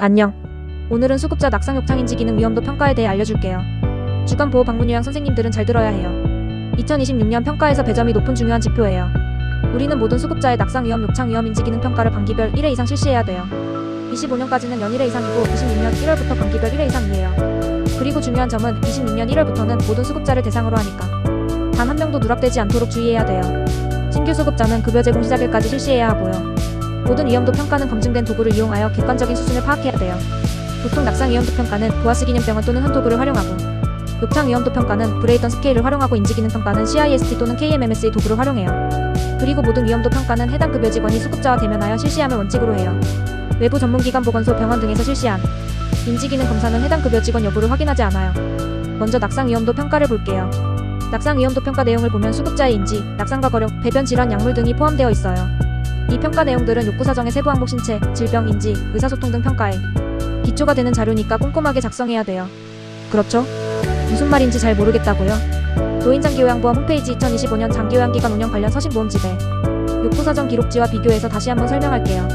안녕. 오늘은 수급자 낙상 욕창 인지 기능 위험도 평가에 대해 알려줄게요. 주간 보호 방문 요양 선생님들은 잘 들어야 해요. 2026년 평가에서 배점이 높은 중요한 지표예요. 우리는 모든 수급자의 낙상 위험 욕창 위험 인지 기능 평가를 반기별 1회 이상 실시해야 돼요. 25년까지는 연 1회 이상이고 26년 1월부터 반기별 1회 이상이에요. 그리고 중요한 점은 26년 1월부터는 모든 수급자를 대상으로 하니까 단 한 명도 누락되지 않도록 주의해야 돼요. 신규 수급자는 급여 제공 시작일까지 실시해야 하고요. 모든 위험도 평가는 검증된 도구를 이용하여 객관적인 수준을 파악해야 돼요. 보통 낙상 위험도 평가는 보아스 기념병원 또는 한 도구를 활용하고 욕창 위험도 평가는 브레이턴 스케일을 활용하고 인지 기능 평가는 CIST 또는 KMMS의 도구를 활용해요. 그리고 모든 위험도 평가는 해당 급여 직원이 수급자와 대면하여 실시함을 원칙으로 해요. 외부 전문기관 보건소 병원 등에서 실시한 인지 기능 검사는 해당 급여 직원 여부를 확인하지 않아요. 먼저 낙상 위험도 평가를 볼게요. 낙상 위험도 평가 내용을 보면 수급자의 인지, 낙상과 거력, 배변 질환 약물 등이 포함되어 있어요. 이 평가 내용들은 욕구 사정의 세부 항목 신체, 질병 인지, 의사소통 등 평가에 기초가 되는 자료니까 꼼꼼하게 작성해야 돼요. 그렇죠? 무슨 말인지 잘 모르겠다고요? 노인장기요양보험 홈페이지 2025년 장기요양기관 운영 관련 서신보험 지배 욕구 사정 기록지와 비교해서 다시 한번 설명할게요.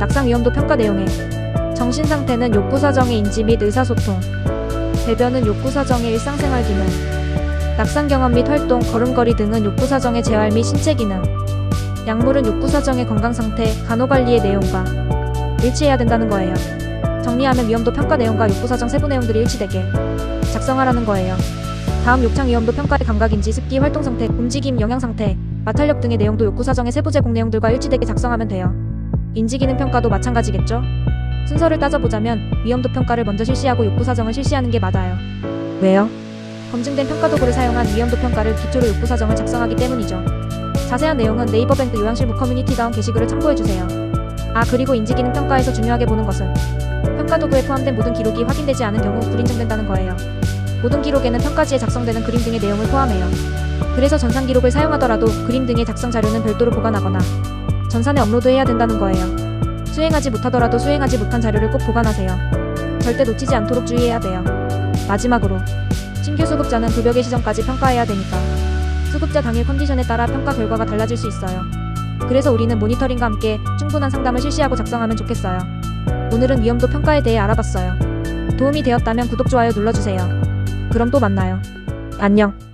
낙상 위험도 평가 내용에 정신 상태는 욕구 사정의 인지 및 의사소통 배변은 욕구 사정의 일상생활 기능 낙상 경험 및 활동, 걸음걸이 등은 욕구 사정의 재활 및 신체 기능 약물은 욕구 사정의 건강 상태, 간호관리의 내용과 일치해야 된다는 거예요. 정리하면 위험도 평가 내용과 욕구 사정 세부 내용들이 일치되게 작성하라는 거예요. 다음 욕창 위험도 평가의 감각인지 습기, 활동 상태, 움직임, 영양 상태, 마탄력 등의 내용도 욕구 사정의 세부 제공 내용들과 일치되게 작성하면 돼요. 인지 기능 평가도 마찬가지겠죠? 순서를 따져보자면 위험도 평가를 먼저 실시하고 욕구 사정을 실시하는 게 맞아요. 왜요? 검증된 평가 도구를 사용한 위험도 평가를 기초로 욕구 사정을 작성하기 때문이죠. 자세한 내용은 네이버 밴드 요양실무 커뮤니티 다운 게시글을 참고해주세요. 아 그리고 인지기능 평가에서 중요하게 보는 것은 평가 도구에 포함된 모든 기록이 확인되지 않은 경우 불인정된다는 거예요. 모든 기록에는 평가지에 작성되는 그림 등의 내용을 포함해요. 그래서 전산 기록을 사용하더라도 그림 등의 작성 자료는 별도로 보관하거나 전산에 업로드해야 된다는 거예요. 수행하지 못하더라도 수행하지 못한 자료를 꼭 보관하세요. 절대 놓치지 않도록 주의해야 돼요. 마지막으로 신규 수급자는 개시 전까지 평가해야 되니까 수급자 당일 컨디션에 따라 평가 결과가 달라질 수 있어요. 그래서 우리는 모니터링과 함께 충분한 상담을 실시하고 작성하면 좋겠어요. 오늘은 위험도 평가에 대해 알아봤어요. 도움이 되었다면 구독, 좋아요 눌러주세요. 그럼 또 만나요. 안녕.